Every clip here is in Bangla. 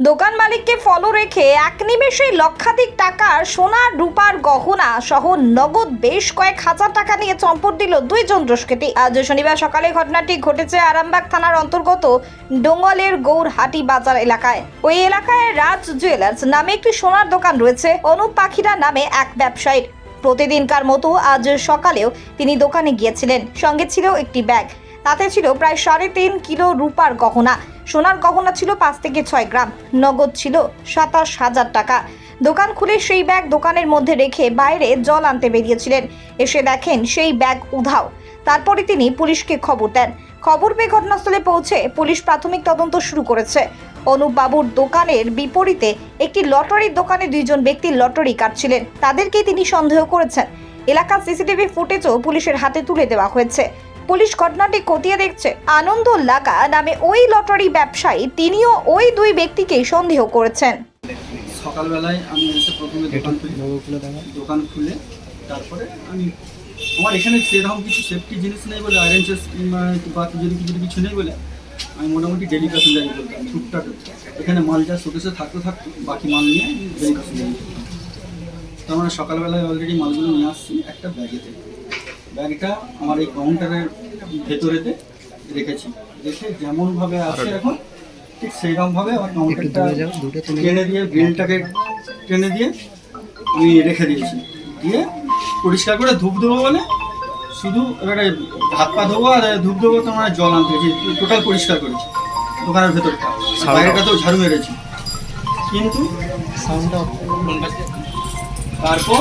দোকান মালিককে ফলো রেখে এক নিমেষে লক্ষাধিক টাকার সোনার রূপার গহনা সহ নগদ বেশ কয়েক হাজার টাকা নিয়ে চম্পট দিল দুই দুইজন দুষ্কৃতী। আজ শনিবার সকালে ঘটনাটি ঘটেছে আরামবাগ থানার অন্তর্গত ডোঙ্গলের গৌরহাটি বাজার এলাকায়। ওই এলাকায় রাজ জুয়েলার্স নামে একটি সোনার দোকান রয়েছে, অনুপ পাখিরা নামে এক ব্যবসায়ীর। প্রতিদিনকার মতো আজ সকালেও তিনি দোকানে গিয়েছিলেন, সঙ্গে ছিল একটি ব্যাগ। তাতে ছিল প্রায় সাড়ে তিন কিলো রূপার গহনা। সোনার গহনা ছিল পাঁচ থেকে ছয় গ্রাম, নগদ ছিল সাতাশ হাজার টাকা। দোকান খুলে সেই ব্যাগ দোকানের মধ্যে রেখে বাইরে জল আনতে বেরিয়েছিলেন। এসে দেখেন সেই ব্যাগ উধাও। তারপরে তিনি পুলিশকে খবর দেন। খবর পেয়ে ঘটনাস্থলে পৌঁছে পুলিশ প্রাথমিক তদন্ত শুরু করেছে। অনুপ বাবুর দোকানের বিপরীতে একটি লটারির দোকানে দুইজন ব্যক্তি লটারি কাটছিলেন। তাদেরকেই তিনি সন্দেহ করেছেন। এলাকার সিসিটিভি ফুটেজও পুলিশের হাতে তুলে দেওয়া হয়েছে। পুলিশ ঘটনাটি খতিয়ে দেখছে। আনন্দ লাগা নামে ওই লটারি ব্যবসায়ী তিনিও ওই দুই ব্যক্তিকে সন্দেহ করেছেন। সকালবেলায় আমি এসে প্রথমে দোকান খুলি। দোকান খুলে তারপরে আমি আমার এখানে সেরকম কিছু সেফটি জিনিস নেই বলে আয়রন চেস বা যদি কিছু কিছু নেই বলে আমি মোটামুটি ডেলি প্যাসেঞ্জারি করতাম টুকটাক এখানে মাল যা শোকেসে থাকতে থাকতো বাকি মাল নিয়ে ডেলি প্যাসেঞ্জারি তো আমরা সকালবেলায় অলরেডি মালগুলো নিয়ে আসছি একটা ব্যাগেতে ব্যাগটা আমার এই কাউন্টারের ভেতরেতে রেখেছি। রেখে যেমনভাবে আছে এখন ঠিক সেইরকমভাবে আমার কাউন্টারটা টেনে দিয়ে গ্রিলটাকে টেনে দিয়ে আমি রেখে দিয়েছি। দিয়ে পরিষ্কার করে ধূপ দেবো বলে শুধু এবারে হাত পা ধোবো আর ধূপ দেবো তো আমরা জল আনতে গেছি টোটাল পরিষ্কার করেছি দোকানের ভেতরটা। আর তো ঝাড়ু মেরেছি। কিন্তু তারপর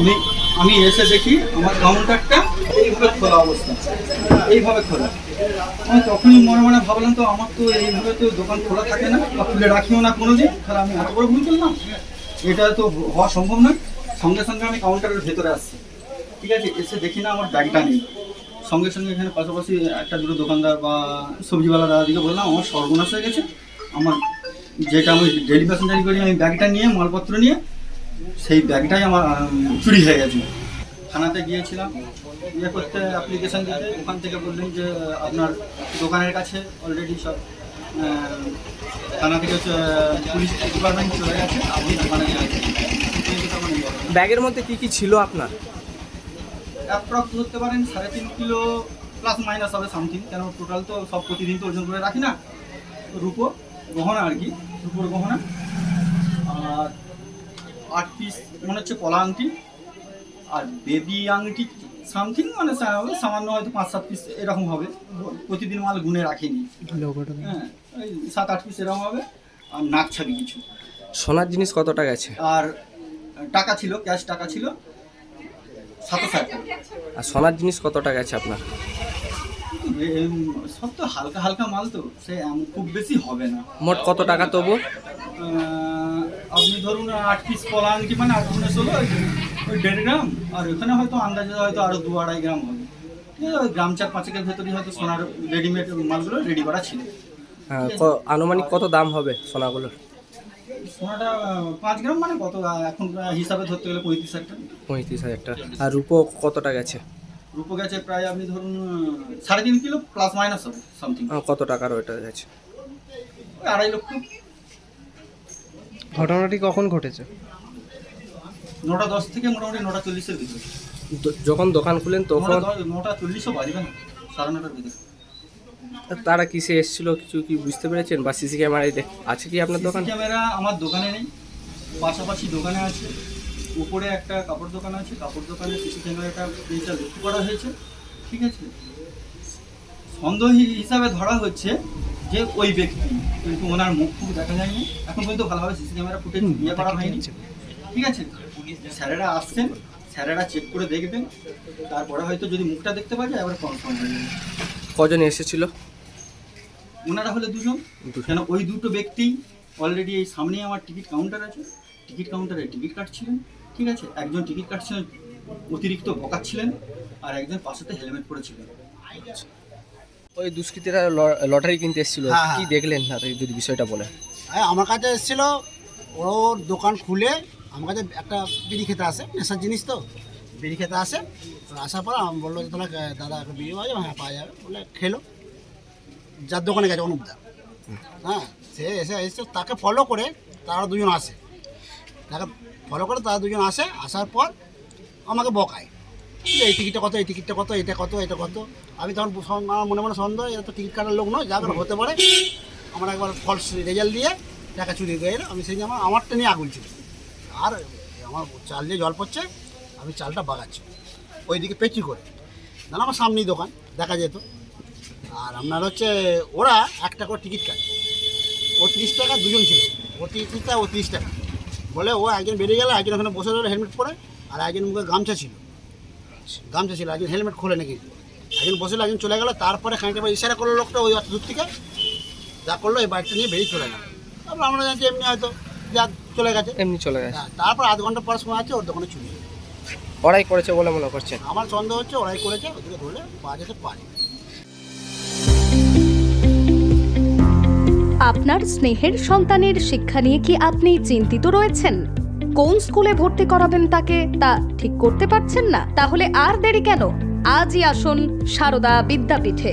আমি আমি এসে দেখি আমার কাউন্টারটা এইভাবে খোলা অবস্থা। এইভাবে খোলা। আমি তখনই মনে মনে ভাবলাম তো, আমার তো এইভাবে তো দোকান খোলা থাকে না, বা খুলে রাখিও না কোনোদিন। তাহলে আমি এত বড় ভুল করলাম? এটা তো হওয়া সম্ভব নয়। সঙ্গে সঙ্গে আমি কাউন্টারের ভেতরে আসছি। ঠিক আছে, এসে দেখি না আমার ব্যাগটা নেই। সঙ্গে সঙ্গে এখানে পাশাপাশি একটা দুটো দোকানদার বা সবজিওয়ালা দাদাদিকে বললাম, আমার সর্বনাশ হয়ে গেছে। আমার যেটা আমি ডেলি করি, আমি ব্যাগটা নিয়ে, মালপত্র নিয়ে, সেই ব্যাগটাই আমার চুরি হয়ে গেছে। থানাতে গিয়েছিলাম। ইয়ে করতে অ্যাপ্লিকেশন দিতে ওখান থেকে বললেন যে আপনার দোকানের কাছে অলরেডি সব থানা থেকে পুলিশ ডিপার্টমেন্ট চলে গেছে আপনি দোকানে ব্যাগের মধ্যে কি কি ছিল আপনার? অ্যাপ্রক্স ধরতে পারেন সাড়ে তিন কিলো প্লাস মাইনাস হবে সামথিং কেন টোটাল তো সব প্রতিদিন তো ওজন করে রাখি না। রুপো গহনা আর কি রুপোর গহনা। আর আট পিস মনে হচ্ছে কলা আংটি। আর বেবি আংটি সামথিং মানে সামান্য হয়তো পাঁচ সাত পিস এরকম হবে। প্রতিদিন মাল গুনে রাখিনি। হ্যাঁ ওই সাত আট পিস এরকম হবে আর নাক ছাবি কিছু। সোনার জিনিস কত টাকা আছে? আর টাকা ছিল ক্যাশ টাকা ছিল সাতাশ হাজার। টাকা আর সোনার জিনিস কত টাকা আছে আপনার? সব তো হালকা হালকা মাল তো সে খুব বেশি হবে না। মোট কত টাকা তবু? আপনি ধরুন আট পিস কলা আংটি মানে আট গুণে ষোলো ওই দেড় গ্রাম? আর ওখানে হয়তো আন্দাজে হয়তো আরও দু আড়াই গ্রাম হবে। এই ওই গ্রাম চার পাঁচেকের ভেতরে হয়তো সোনার রেডিমেড মালগুলো রেডি করা ছিল। হ্যাঁ, ক- আনুমানিক কত দাম হবে সোনাগুলোর? সোনাটা পাঁচ গ্রাম মানে কত? এখন হিসাবে ধরতে গেলে পঁয়ত্রিশ হাজার টাকা। পঁয়ত্রিশ হাজার টাকা। আর রূপো কত টাকা আছে রূপো গেছে প্রায় আপনি ধরুন সাড়ে তিন কিলো প্লাস মাইনাস হবে সামথিং কত টাকার ওইটা আছে আড়াই লক্ষ। ঘটনাটি কখন ঘটেছে? নটা দশ থেকে মোটামুটি নটা চল্লিশের ভিতরে। যখন দোকান খুলেন তখন নটা চল্লিশও বাজবে না সাড়ে নটার ভিতরে। তারা কিসে এসেছিল কিছু কি বুঝতে পেরেছেন? বা সিসি ক্যামেরায় দেখ আছে কি আপনার দোকান? ক্যামেরা আমার দোকানে নেই পাশাপাশি দোকানে আছে। উপরে একটা কাপড় দোকান আছে কাপড় দোকানে সিসি ক্যামেরাটা লক্ষ্য করা হয়েছে ঠিক আছে? সন্দেহ হিসাবে ধরা হচ্ছে যে ওই ব্যক্তি কিন্তু ওনার মুখ খুব দেখা যায়নি। এখন পর্যন্ত ভালোভাবে সিসি ক্যামেরা ফুটেজ নিয়ে করা হয়নি। ঠিক আছে? স্যারেরা আসছেন স্যারেরা চেক করে দেখবেন। তারপরে হয়তো যদি মুখটা দেখতে পাওয়া যায় এবার কনফার্ম হয়ে যাবে। কজন এসেছিল? ওনারা হলে দুজন। কেন ওই দুটো ব্যক্তি অলরেডি এই সামনেই আমার টিকিট কাউন্টার আছে। টিকিট কাউন্টারে টিকিট কাটছিলেন ঠিক আছে? একজন টিকিট কাটছিলেন অতিরিক্ত বকাচ্ছিলেন আর একজন পাশেতে হেলমেট পরেছিলেন। ওই দুষ্কৃতীরা লটারি কিনতে এসেছিল। হ্যাঁ, হ্যাঁ। কি দেখলেন? না যদি বিষয়টা বলে আমার কাছে এসেছিল ওর দোকান খুলে আমার কাছে একটা বিড়ি খেতে আসে, নেশার জিনিস তো, বিড়ি খেতে আসে, আসার পর আমি বলল যে তাহলে দাদা একটা বিড়ি পাওয়া যাবে? হ্যাঁ পাওয়া যাবে। বলে, খেলো। যার দোকানে গেছে অনুপদা হ্যাঁ সে এসে এসে তাকে ফলো করে তারা দুজন আসে। তাকে ফলো করে তারা দুজন আসে, আসার পর আমাকে বকায়। যে, এই টিকিটটা কত? এই টিকিটটা কত? এটা কত? এটা কত? আমি তখন আমার মনে মনে সন্দেহ এটা তো টিকিট কাটার লোক নয়, যা করে হতে পারে। আমার একবার ফলস রেজাল্ট দিয়ে টাকা চুরি করে। আমি সেই আমার আমারটা নিয়ে আগুন ছিল। আর আমার চাল দিয়ে জল পড়ছে, আমি চালটা বাগাচ্ছি। ওইদিকে পেঁচি করে। না আমার সামনেই দোকান, দেখা যেত। আর আপনার হচ্ছে, ওরা একটা করে টিকিট কাটে। ও তিরিশ টাকা, দুজন ছিল। ও তিরিশ টাকা ও তিরিশ টাকা। বলে ও একজন বেরিয়ে গেল, একজন ওখানে বসে রইল হেলমেট পরে, আর একজন মুখে গামছা ছিল। গামছা ছিল, একজন হেলমেট খোলে নাকি। একজন বসে একজন চলে গেল। তারপরে খানিকটা ইশারা করল লোকটা ওই দূর থেকে। যা করল, এই বাইকটা নিয়ে বেরিয়ে চলে গেল। তারপর আমরা জানছি এমনি হয়তো যা চলে গেছে? এমনি চলে গেছে। হ্যাঁ, তারপর আধ ঘণ্টা পর সময় আছে ওর দোকানে চুরি ওরাই করেছে বলে মনে করছেন? আমার সন্দেহ হচ্ছে ওরাই করেছে ওদিকে ধরলে পাওয়া যেতে পারে। আপনার স্নেহের সন্তানের শিক্ষা নিয়ে কি আপনি চিন্তিত রয়েছেন? কোন স্কুলে ভর্তি করাবেন তাকে তা ঠিক করতে পারছেন না? তাহলে আর দেরি কেন? আজই আসুন সারদা বিদ্যাপীঠে।